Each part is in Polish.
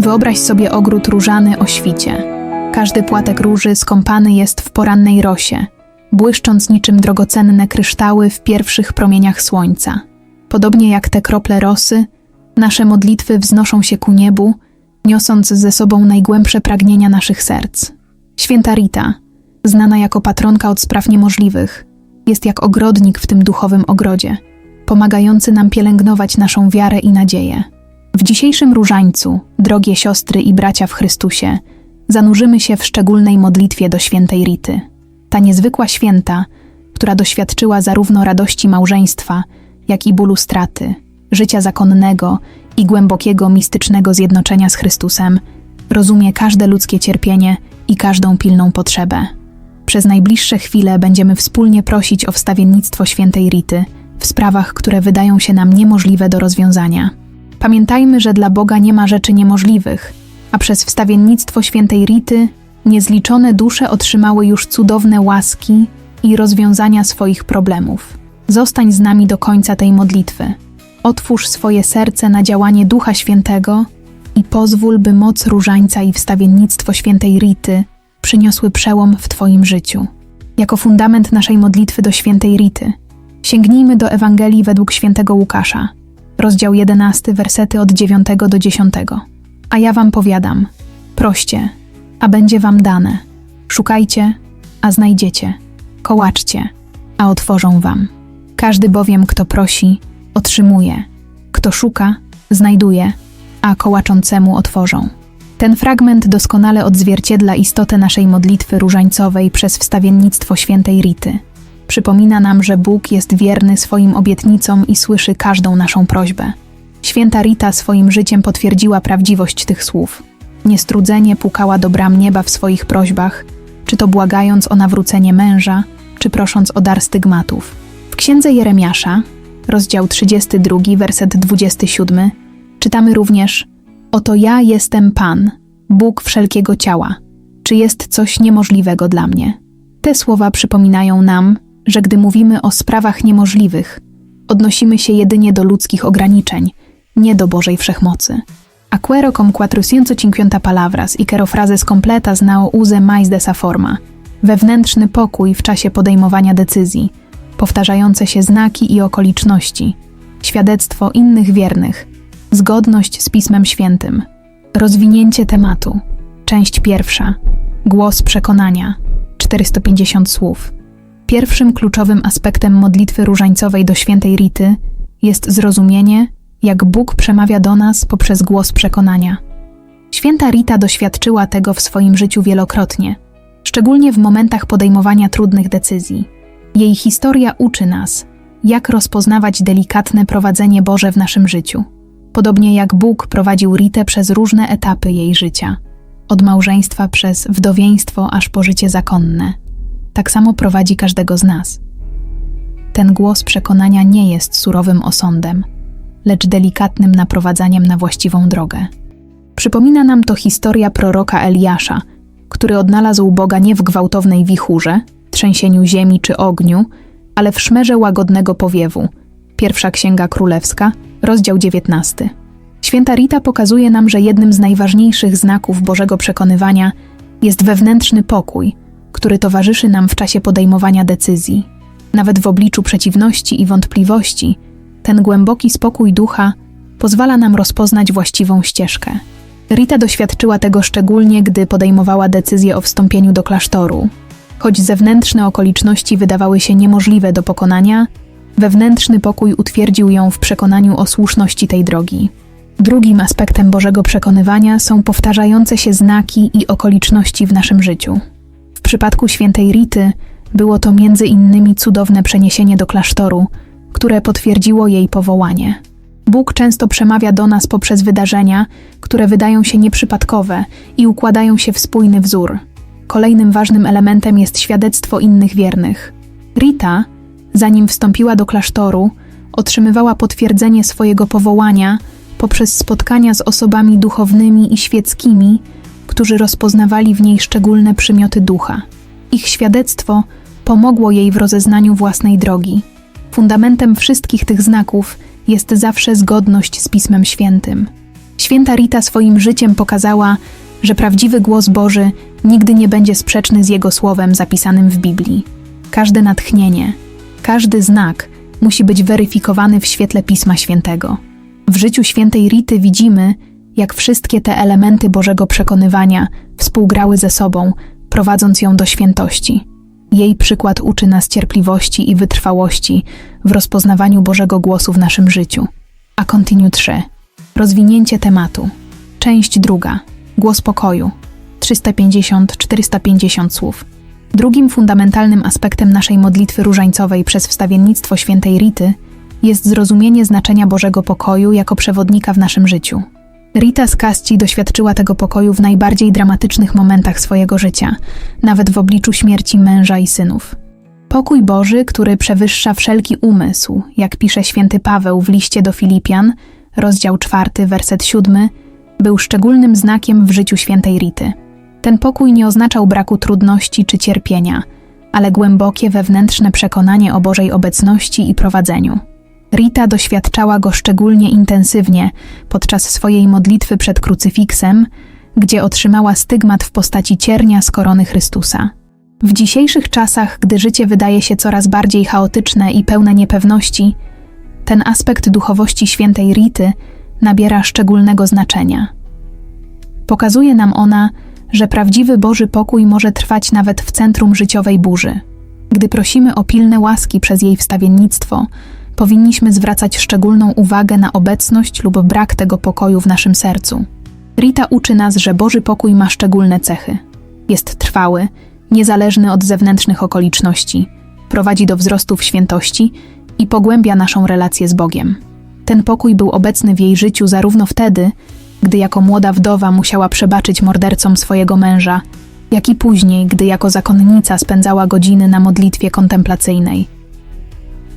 Wyobraź sobie ogród różany o świcie. Każdy płatek róży skąpany jest w porannej rosie, błyszcząc niczym drogocenne kryształy w pierwszych promieniach słońca. Podobnie jak te krople rosy, nasze modlitwy wznoszą się ku niebu, niosąc ze sobą najgłębsze pragnienia naszych serc. Święta Rita, znana jako patronka od spraw niemożliwych, jest jak ogrodnik w tym duchowym ogrodzie, pomagający nam pielęgnować naszą wiarę i nadzieję. W dzisiejszym różańcu, drogie siostry i bracia w Chrystusie, zanurzymy się w szczególnej modlitwie do świętej Rity. Ta niezwykła święta, która doświadczyła zarówno radości małżeństwa, jak i bólu straty, życia zakonnego i głębokiego mistycznego zjednoczenia z Chrystusem, rozumie każde ludzkie cierpienie i każdą pilną potrzebę. Przez najbliższe chwile będziemy wspólnie prosić o wstawiennictwo świętej Rity w sprawach, które wydają się nam niemożliwe do rozwiązania. Pamiętajmy, że dla Boga nie ma rzeczy niemożliwych, a przez wstawiennictwo świętej Rity niezliczone dusze otrzymały już cudowne łaski i rozwiązania swoich problemów. Zostań z nami do końca tej modlitwy. Otwórz swoje serce na działanie Ducha Świętego i pozwól, by moc różańca i wstawiennictwo świętej Rity przyniosły przełom w Twoim życiu. Jako fundament naszej modlitwy do świętej Rity, sięgnijmy do Ewangelii według świętego Łukasza, rozdział 11, wersety od 9 do 10. A ja wam powiadam: proście, a będzie wam dane. Szukajcie, a znajdziecie. Kołaczcie, a otworzą wam. Każdy bowiem, kto prosi, otrzymuje. Kto szuka, znajduje, a kołaczącemu otworzą. Ten fragment doskonale odzwierciedla istotę naszej modlitwy różańcowej przez wstawiennictwo świętej Rity. Przypomina nam, że Bóg jest wierny swoim obietnicom i słyszy każdą naszą prośbę. Święta Rita swoim życiem potwierdziła prawdziwość tych słów. Niestrudzenie pukała do bram nieba w swoich prośbach, czy to błagając o nawrócenie męża, czy prosząc o dar stygmatów. W księdze Jeremiasza, rozdział 32, werset 27, czytamy również: Oto ja jestem Pan, Bóg wszelkiego ciała. Czy jest coś niemożliwego dla mnie? Te słowa przypominają nam, że gdy mówimy o sprawach niemożliwych, odnosimy się jedynie do ludzkich ograniczeń, nie do Bożej wszechmocy. Aquero com quattrocientocinquanta palavras i quero frases completas nao use mais dessa forma. Wewnętrzny pokój w czasie podejmowania decyzji, powtarzające się znaki i okoliczności, świadectwo innych wiernych, zgodność z Pismem Świętym, rozwinięcie tematu, część pierwsza, głos przekonania, 450 słów. Pierwszym kluczowym aspektem modlitwy różańcowej do świętej Rity jest zrozumienie, jak Bóg przemawia do nas poprzez głos przekonania. Święta Rita doświadczyła tego w swoim życiu wielokrotnie, szczególnie w momentach podejmowania trudnych decyzji. Jej historia uczy nas, jak rozpoznawać delikatne prowadzenie Boże w naszym życiu. Podobnie jak Bóg prowadził Ritę przez różne etapy jej życia, od małżeństwa przez wdowieństwo aż po życie zakonne, tak samo prowadzi każdego z nas. Ten głos przekonania nie jest surowym osądem, lecz delikatnym naprowadzaniem na właściwą drogę. Przypomina nam to historia proroka Eliasza, który odnalazł Boga nie w gwałtownej wichurze, trzęsieniu ziemi czy ogniu, ale w szmerze łagodnego powiewu. Pierwsza Księga Królewska, rozdział 19. Święta Rita pokazuje nam, że jednym z najważniejszych znaków Bożego przekonywania jest wewnętrzny pokój, który towarzyszy nam w czasie podejmowania decyzji. Nawet w obliczu przeciwności i wątpliwości, ten głęboki spokój ducha pozwala nam rozpoznać właściwą ścieżkę. Rita doświadczyła tego szczególnie, gdy podejmowała decyzję o wstąpieniu do klasztoru. Choć zewnętrzne okoliczności wydawały się niemożliwe do pokonania, wewnętrzny pokój utwierdził ją w przekonaniu o słuszności tej drogi. Drugim aspektem Bożego przekonywania są powtarzające się znaki i okoliczności w naszym życiu. Przypadku świętej Rity było to między innymi cudowne przeniesienie do klasztoru, które potwierdziło jej powołanie. Bóg często przemawia do nas poprzez wydarzenia, które wydają się nieprzypadkowe i układają się w spójny wzór. Kolejnym ważnym elementem jest świadectwo innych wiernych. Rita, zanim wstąpiła do klasztoru, otrzymywała potwierdzenie swojego powołania poprzez spotkania z osobami duchownymi i świeckimi, którzy rozpoznawali w niej szczególne przymioty ducha. Ich świadectwo pomogło jej w rozeznaniu własnej drogi. Fundamentem wszystkich tych znaków jest zawsze zgodność z Pismem Świętym. Święta Rita swoim życiem pokazała, że prawdziwy głos Boży nigdy nie będzie sprzeczny z Jego słowem zapisanym w Biblii. Każde natchnienie, każdy znak musi być weryfikowany w świetle Pisma Świętego. W życiu świętej Rity widzimy, jak wszystkie te elementy Bożego przekonywania współgrały ze sobą, prowadząc ją do świętości. Jej przykład uczy nas cierpliwości i wytrwałości w rozpoznawaniu Bożego głosu w naszym życiu. A continue 3. Rozwinięcie tematu. Część druga. Głos pokoju. 350-450 słów. Drugim fundamentalnym aspektem naszej modlitwy różańcowej przez wstawiennictwo świętej Rity jest zrozumienie znaczenia Bożego pokoju jako przewodnika w naszym życiu. Rita z Casti doświadczyła tego pokoju w najbardziej dramatycznych momentach swojego życia, nawet w obliczu śmierci męża i synów. Pokój Boży, który przewyższa wszelki umysł, jak pisze święty Paweł w liście do Filipian, rozdział 4, werset 7, był szczególnym znakiem w życiu świętej Rity. Ten pokój nie oznaczał braku trudności czy cierpienia, ale głębokie wewnętrzne przekonanie o Bożej obecności i prowadzeniu. Rita doświadczała go szczególnie intensywnie podczas swojej modlitwy przed krucyfiksem, gdzie otrzymała stygmat w postaci ciernia z korony Chrystusa. W dzisiejszych czasach, gdy życie wydaje się coraz bardziej chaotyczne i pełne niepewności, ten aspekt duchowości świętej Rity nabiera szczególnego znaczenia. Pokazuje nam ona, że prawdziwy Boży pokój może trwać nawet w centrum życiowej burzy. Gdy prosimy o pilne łaski przez jej wstawiennictwo, powinniśmy zwracać szczególną uwagę na obecność lub brak tego pokoju w naszym sercu. Rita uczy nas, że Boży pokój ma szczególne cechy. Jest trwały, niezależny od zewnętrznych okoliczności, prowadzi do wzrostu w świętości i pogłębia naszą relację z Bogiem. Ten pokój był obecny w jej życiu zarówno wtedy, gdy jako młoda wdowa musiała przebaczyć mordercom swojego męża, jak i później, gdy jako zakonnica spędzała godziny na modlitwie kontemplacyjnej.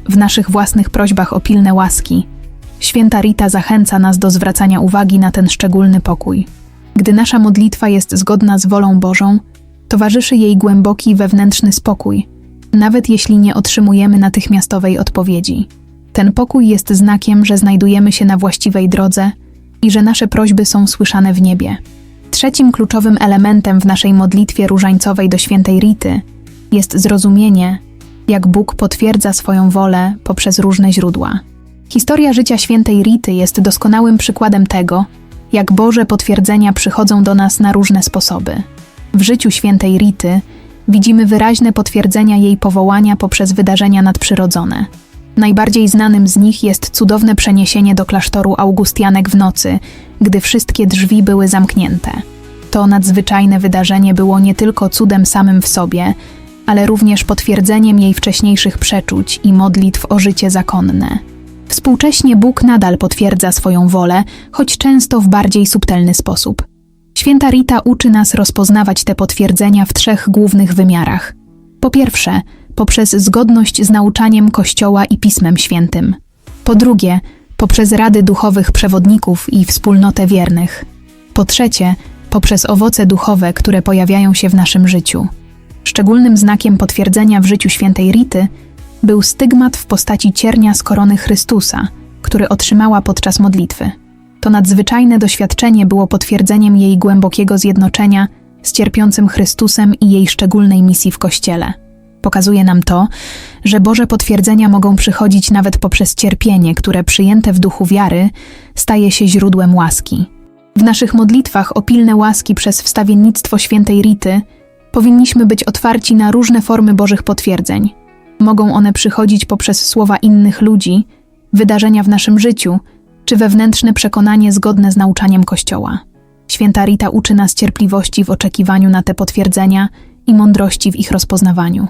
W naszych własnych prośbach o pilne łaski, święta Rita zachęca nas do zwracania uwagi na ten szczególny pokój. Gdy nasza modlitwa jest zgodna z wolą Bożą, towarzyszy jej głęboki wewnętrzny spokój, nawet jeśli nie otrzymujemy natychmiastowej odpowiedzi. Ten pokój jest znakiem, że znajdujemy się na właściwej drodze i że nasze prośby są słyszane w niebie. Trzecim kluczowym elementem w naszej modlitwie różańcowej do świętej Rity jest zrozumienie, jak Bóg potwierdza swoją wolę poprzez różne źródła. Historia życia świętej Rity jest doskonałym przykładem tego, jak Boże potwierdzenia przychodzą do nas na różne sposoby. W życiu świętej Rity widzimy wyraźne potwierdzenia jej powołania poprzez wydarzenia nadprzyrodzone. Najbardziej znanym z nich jest cudowne przeniesienie do klasztoru Augustianek w nocy, gdy wszystkie drzwi były zamknięte. To nadzwyczajne wydarzenie było nie tylko cudem samym w sobie, ale również potwierdzeniem jej wcześniejszych przeczuć i modlitw o życie zakonne. Współcześnie Bóg nadal potwierdza swoją wolę, choć często w bardziej subtelny sposób. Święta Rita uczy nas rozpoznawać te potwierdzenia w trzech głównych wymiarach. Po pierwsze, poprzez zgodność z nauczaniem Kościoła i Pismem Świętym. Po drugie, poprzez rady duchowych przewodników i wspólnotę wiernych. Po trzecie, poprzez owoce duchowe, które pojawiają się w naszym życiu. Szczególnym znakiem potwierdzenia w życiu świętej Rity był stygmat w postaci ciernia z korony Chrystusa, który otrzymała podczas modlitwy. To nadzwyczajne doświadczenie było potwierdzeniem jej głębokiego zjednoczenia z cierpiącym Chrystusem i jej szczególnej misji w Kościele. Pokazuje nam to, że Boże potwierdzenia mogą przychodzić nawet poprzez cierpienie, które przyjęte w duchu wiary staje się źródłem łaski. W naszych modlitwach o pilne łaski przez wstawiennictwo świętej Rity powinniśmy być otwarci na różne formy Bożych potwierdzeń. Mogą one przychodzić poprzez słowa innych ludzi, wydarzenia w naszym życiu, czy wewnętrzne przekonanie zgodne z nauczaniem Kościoła. Święta Rita uczy nas cierpliwości w oczekiwaniu na te potwierdzenia i mądrości w ich rozpoznawaniu.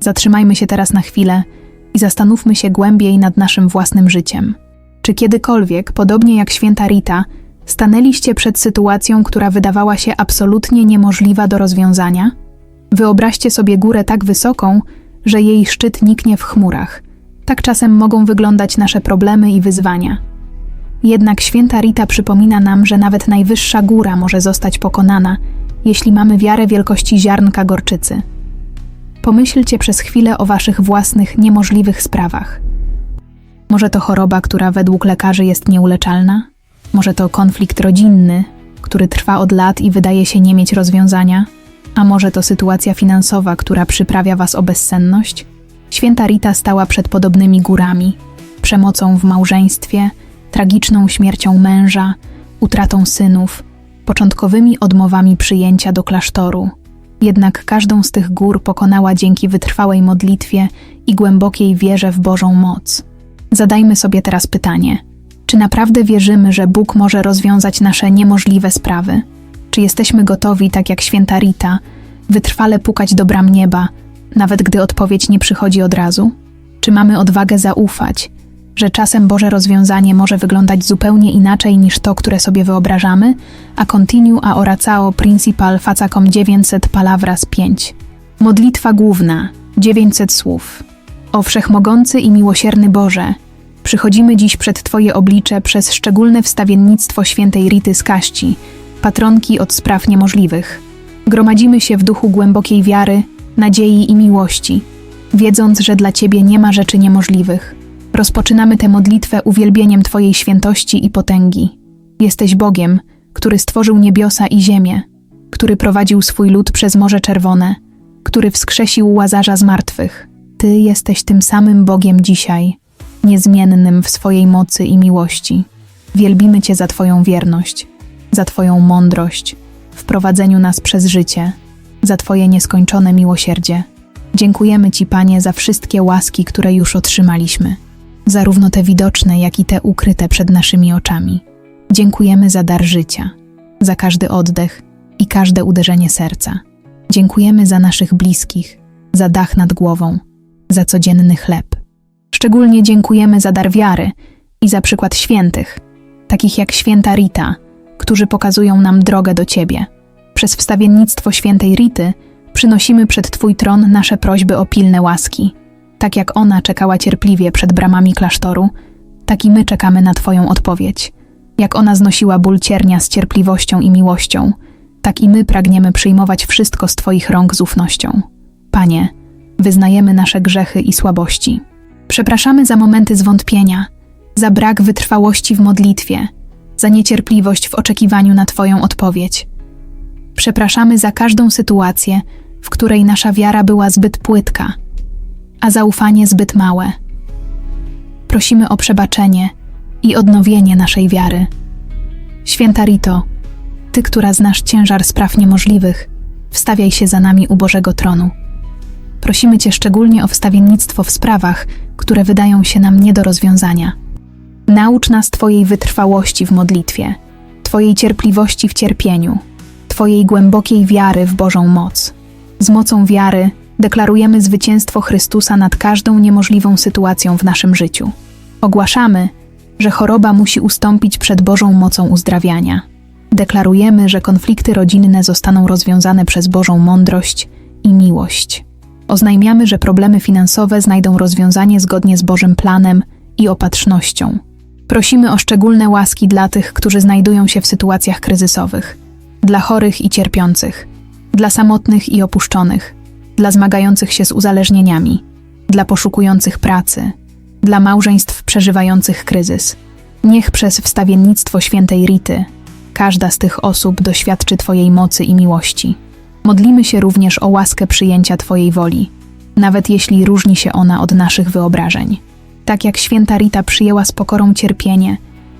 Zatrzymajmy się teraz na chwilę i zastanówmy się głębiej nad naszym własnym życiem. Czy kiedykolwiek, podobnie jak święta Rita, stanęliście przed sytuacją, która wydawała się absolutnie niemożliwa do rozwiązania? Wyobraźcie sobie górę tak wysoką, że jej szczyt niknie w chmurach. Tak czasem mogą wyglądać nasze problemy i wyzwania. Jednak święta Rita przypomina nam, że nawet najwyższa góra może zostać pokonana, jeśli mamy wiarę wielkości ziarnka gorczycy. Pomyślcie przez chwilę o waszych własnych niemożliwych sprawach. Może to choroba, która według lekarzy jest nieuleczalna? Może to konflikt rodzinny, który trwa od lat i wydaje się nie mieć rozwiązania? A może to sytuacja finansowa, która przyprawia was o bezsenność? Święta Rita stała przed podobnymi górami przemocą w małżeństwie, tragiczną śmiercią męża, utratą synów, początkowymi odmowami przyjęcia do klasztoru. Jednak każdą z tych gór pokonała dzięki wytrwałej modlitwie i głębokiej wierze w Bożą moc. Zadajmy sobie teraz pytanie: czy naprawdę wierzymy, że Bóg może rozwiązać nasze niemożliwe sprawy? Czy jesteśmy gotowi, tak jak święta Rita, wytrwale pukać do bram nieba, nawet gdy odpowiedź nie przychodzi od razu? Czy mamy odwagę zaufać, że czasem Boże rozwiązanie może wyglądać zupełnie inaczej niż to, które sobie wyobrażamy? A continue a oracao principal facacom 900 palavras 5. Modlitwa główna, 900 słów. O wszechmogący i miłosierny Boże, przychodzimy dziś przed Twoje oblicze przez szczególne wstawiennictwo świętej Rity z Kaści, patronki od spraw niemożliwych. Gromadzimy się w duchu głębokiej wiary, nadziei i miłości, wiedząc, że dla Ciebie nie ma rzeczy niemożliwych. Rozpoczynamy tę modlitwę uwielbieniem Twojej świętości i potęgi. Jesteś Bogiem, który stworzył niebiosa i ziemię, który prowadził swój lud przez Morze Czerwone, który wskrzesił łazarza z martwych. Ty jesteś tym samym Bogiem dzisiaj, niezmiennym w swojej mocy i miłości. Wielbimy Cię za Twoją wierność, za Twoją mądrość, w prowadzeniu nas przez życie, za Twoje nieskończone miłosierdzie. Dziękujemy Ci, Panie, za wszystkie łaski, które już otrzymaliśmy, zarówno te widoczne, jak i te ukryte przed naszymi oczami. Dziękujemy za dar życia, za każdy oddech i każde uderzenie serca. Dziękujemy za naszych bliskich, za dach nad głową, za codzienny chleb. Szczególnie dziękujemy za dar wiary i za przykład świętych, takich jak święta Rita, którzy pokazują nam drogę do Ciebie. Przez wstawiennictwo świętej Rity przynosimy przed Twój tron nasze prośby o pilne łaski. Tak jak ona czekała cierpliwie przed bramami klasztoru, tak i my czekamy na Twoją odpowiedź. Jak ona znosiła ból ciernia z cierpliwością i miłością, tak i my pragniemy przyjmować wszystko z Twoich rąk z ufnością. Panie, wyznajemy nasze grzechy i słabości. Przepraszamy za momenty zwątpienia, za brak wytrwałości w modlitwie, za niecierpliwość w oczekiwaniu na Twoją odpowiedź. Przepraszamy za każdą sytuację, w której nasza wiara była zbyt płytka, a zaufanie zbyt małe. Prosimy o przebaczenie i odnowienie naszej wiary. Święta Rito, Ty, która znasz ciężar spraw niemożliwych, wstawiaj się za nami u Bożego Tronu. Prosimy Cię szczególnie o wstawiennictwo w sprawach, które wydają się nam nie do rozwiązania. Naucz nas Twojej wytrwałości w modlitwie, Twojej cierpliwości w cierpieniu, Twojej głębokiej wiary w Bożą moc. Z mocą wiary deklarujemy zwycięstwo Chrystusa nad każdą niemożliwą sytuacją w naszym życiu. Ogłaszamy, że choroba musi ustąpić przed Bożą mocą uzdrawiania. Deklarujemy, że konflikty rodzinne zostaną rozwiązane przez Bożą mądrość i miłość. Oznajmiamy, że problemy finansowe znajdą rozwiązanie zgodnie z Bożym planem i opatrznością. Prosimy o szczególne łaski dla tych, którzy znajdują się w sytuacjach kryzysowych, dla chorych i cierpiących, dla samotnych i opuszczonych, dla zmagających się z uzależnieniami, dla poszukujących pracy, dla małżeństw przeżywających kryzys. Niech przez wstawiennictwo świętej Rity każda z tych osób doświadczy Twojej mocy i miłości. Modlimy się również o łaskę przyjęcia Twojej woli, nawet jeśli różni się ona od naszych wyobrażeń. Tak jak święta Rita przyjęła z pokorą cierpienie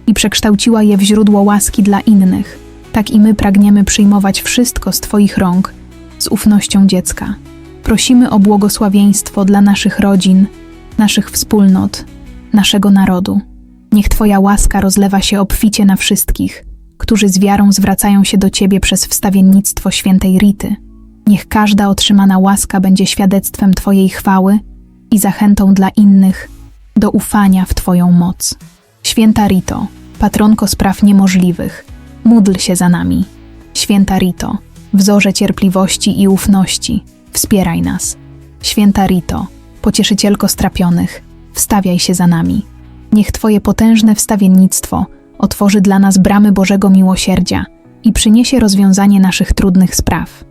i przekształciła je w źródło łaski dla innych, tak i my pragniemy przyjmować wszystko z Twoich rąk z ufnością dziecka. Prosimy o błogosławieństwo dla naszych rodzin, naszych wspólnot, naszego narodu. Niech Twoja łaska rozlewa się obficie na wszystkich, którzy z wiarą zwracają się do Ciebie przez wstawiennictwo świętej Rity. Niech każda otrzymana łaska będzie świadectwem Twojej chwały i zachętą dla innych do ufania w Twoją moc. Święta Rito, patronko spraw niemożliwych, módl się za nami. Święta Rito, wzorze cierpliwości i ufności, wspieraj nas. Święta Rito, pocieszycielko strapionych, wstawiaj się za nami. Niech Twoje potężne wstawiennictwo otworzy dla nas bramy Bożego miłosierdzia i przyniesie rozwiązanie naszych trudnych spraw.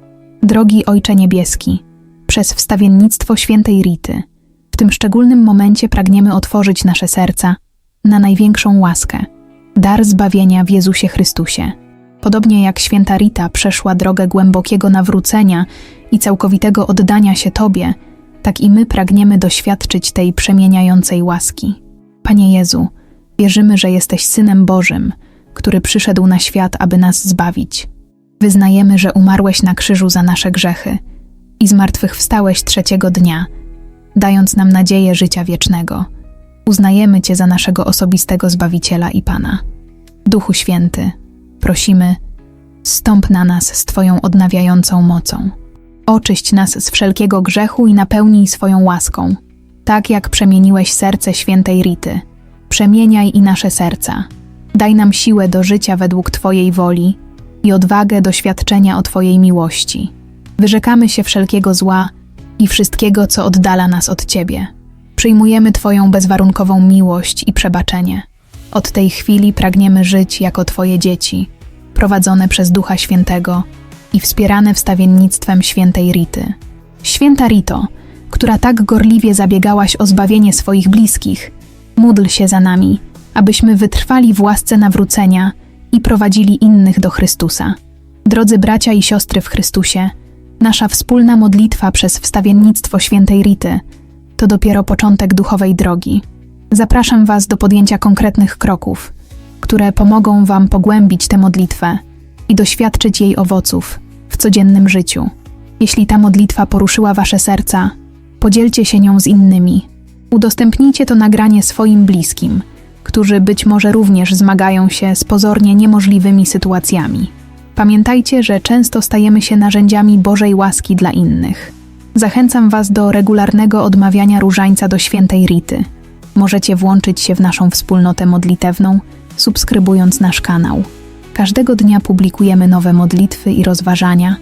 Drogi Ojcze Niebieski, przez wstawiennictwo świętej Rity, w tym szczególnym momencie pragniemy otworzyć nasze serca na największą łaskę, dar zbawienia w Jezusie Chrystusie. Podobnie jak święta Rita przeszła drogę głębokiego nawrócenia i całkowitego oddania się Tobie, tak i my pragniemy doświadczyć tej przemieniającej łaski. Panie Jezu, wierzymy, że jesteś Synem Bożym, który przyszedł na świat, aby nas zbawić. Wyznajemy, że umarłeś na krzyżu za nasze grzechy i zmartwychwstałeś trzeciego dnia, dając nam nadzieję życia wiecznego. Uznajemy Cię za naszego osobistego Zbawiciela i Pana. Duchu Święty, prosimy, stąp na nas z Twoją odnawiającą mocą. Oczyść nas z wszelkiego grzechu i napełnij swoją łaską, tak jak przemieniłeś serce świętej Rity. Przemieniaj i nasze serca. Daj nam siłę do życia według Twojej woli i odwagę doświadczenia o Twojej miłości. Wyrzekamy się wszelkiego zła i wszystkiego, co oddala nas od Ciebie. Przyjmujemy Twoją bezwarunkową miłość i przebaczenie. Od tej chwili pragniemy żyć jako Twoje dzieci, prowadzone przez Ducha Świętego i wspierane wstawiennictwem świętej Rity. Święta Rito, która tak gorliwie zabiegałaś o zbawienie swoich bliskich, módl się za nami, abyśmy wytrwali w łasce nawrócenia i prowadzili innych do Chrystusa. Drodzy bracia i siostry w Chrystusie, nasza wspólna modlitwa przez wstawiennictwo świętej Rity to dopiero początek duchowej drogi. Zapraszam Was do podjęcia konkretnych kroków, które pomogą Wam pogłębić tę modlitwę i doświadczyć jej owoców w codziennym życiu. Jeśli ta modlitwa poruszyła Wasze serca, podzielcie się nią z innymi. Udostępnijcie to nagranie swoim bliskim, którzy być może również zmagają się z pozornie niemożliwymi sytuacjami. Pamiętajcie, że często stajemy się narzędziami Bożej łaski dla innych. Zachęcam Was do regularnego odmawiania różańca do świętej Rity. Możecie włączyć się w naszą wspólnotę modlitewną, subskrybując nasz kanał. Każdego dnia publikujemy nowe modlitwy i rozważania,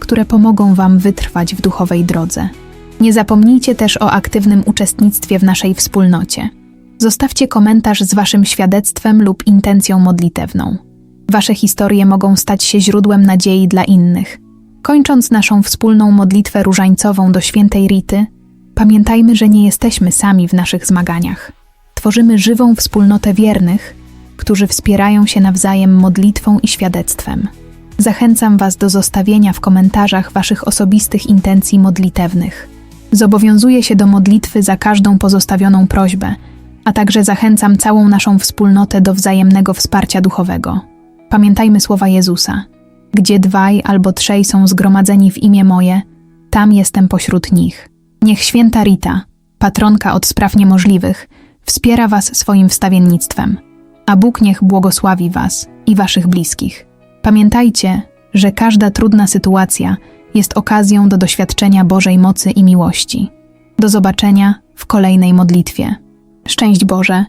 które pomogą Wam wytrwać w duchowej drodze. Nie zapomnijcie też o aktywnym uczestnictwie w naszej wspólnocie. Zostawcie komentarz z Waszym świadectwem lub intencją modlitewną. Wasze historie mogą stać się źródłem nadziei dla innych. Kończąc naszą wspólną modlitwę różańcową do świętej Rity, pamiętajmy, że nie jesteśmy sami w naszych zmaganiach. Tworzymy żywą wspólnotę wiernych, którzy wspierają się nawzajem modlitwą i świadectwem. Zachęcam Was do zostawienia w komentarzach Waszych osobistych intencji modlitewnych. Zobowiązuję się do modlitwy za każdą pozostawioną prośbę, a także zachęcam całą naszą wspólnotę do wzajemnego wsparcia duchowego. Pamiętajmy słowa Jezusa: Gdzie dwaj albo trzej są zgromadzeni w imię moje, tam jestem pośród nich. Niech święta Rita, patronka od spraw niemożliwych, wspiera Was swoim wstawiennictwem, a Bóg niech błogosławi Was i Waszych bliskich. Pamiętajcie, że każda trudna sytuacja jest okazją do doświadczenia Bożej mocy i miłości. Do zobaczenia w kolejnej modlitwie. Szczęść Boże